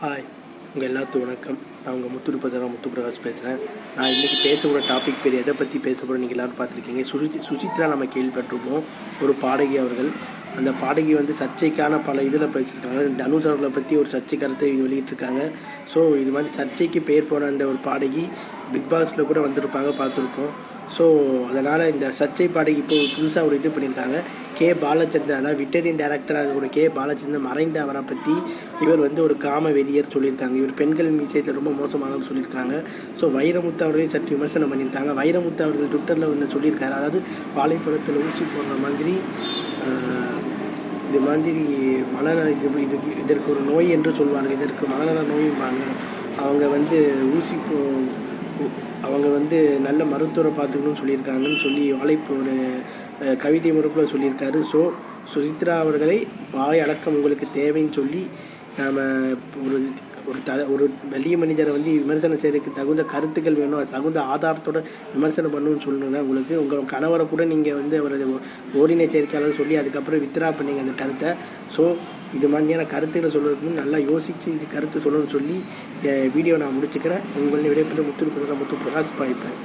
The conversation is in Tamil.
ஹாய் உங்கள் எல்லாத்துக்கும் வணக்கம். நான் உங்கள் முத்து பசரா முத்து பிரகாஷ் பேசுகிறேன் நான் இன்றைக்கி பேசக்கூட டாபிக் பேர் எதை பற்றி பேச போகிறோம் நீங்கள் எல்லோரும் பார்த்துருக்கீங்க. சுஜித் சுசித்ரா நம்ம கேள்விப்பட்டிருப்போம். ஒரு பாடகி அவர்கள். அந்த பாடகி வந்து சர்ச்சைக்கான பல இதில் பேசியிருக்காங்க தனுஷ் அவர்களை பற்றி ஒரு சர்ச்சை கருத்தை வெளியிட்டிருக்காங்க. ஸோ இது மாதிரி சர்ச்சைக்கு பெயர் போன அந்த ஒரு பாடகி பிக் பாஸில் கூட வந்திருப்பாங்க பார்த்துருக்கோம் ஸோ அதனால் இந்த சர்ச்சை பாடகி இப்போ புதுசாக ஒரு இது பண்ணியிருக்காங்க. கே. பாலச்சந்திரன். அதாவது விட்டரின் டேரக்டராக கூட கே. பாலச்சந்திரன் மறைந்த அவரை பற்றி இவர் வந்து ஒரு காம வெறியர் சொல்லியிருக்காங்க. இவர் பெண்கள் விஷயத்தில் ரொம்ப மோசமானவர் சொல்லியிருக்காங்க. ஸோ வைரமுத்து அவர்களையும் சற்று விமர்சனம் பண்ணியிருக்காங்க. வைரமுத்து அவர்கள் ட்விட்டரில் ஒன்று சொல்லியிருக்காரு. அதாவது வாழைப்பழத்தில் ஊசி போடுற மாதிரி இது மாதிரி மனநல இது இதுக்கு இதற்கு ஒரு நோய் என்று சொல்வார்கள். இதற்கு மனநல நோய்பாங்க அவங்க வந்து ஊசி போ அவங்க வந்து நல்ல மருத்துவரை பார்த்துக்கணும்னு சொல்லியிருக்காங்கன்னு சொல்லி வாழைப்பு ஒரு கவிதை முறைப்பில் சொல்லியிருக்காரு. ஸோ சுசித்ரா அவர்களை வாய் அடக்கம் உங்களுக்கு தேவைன்னு சொல்லி நாம் ஒரு ஒரு த ஒரு வெளிய மனிதரை வந்து விமர்சனம் செய்யறதுக்கு தகுந்த கருத்துக்கள் வேணும் அது தகுந்த ஆதாரத்தோட விமர்சனம் பண்ணணும்னு சொல்லணும்னா உங்களுக்கு உங்கள் கணவரை கூட நீங்கள் வந்து அவரது ஓரினை சேர்க்கையாளர் சொல்லி அதுக்கப்புறம் வித்ரா பண்ணீங்க அந்த கருத்தை. ஸோ இது மாதிரியான கருத்துக்களை சொல்கிறதுக்கு நல்லா யோசித்து இது கருத்து சொல்லணும்னு சொல்லி வீடியோ நான் முடிச்சுக்கிறேன். உங்களை விடைபெற்று முத்து முத்து பிரகாஷ் பாய்ப்பேன்.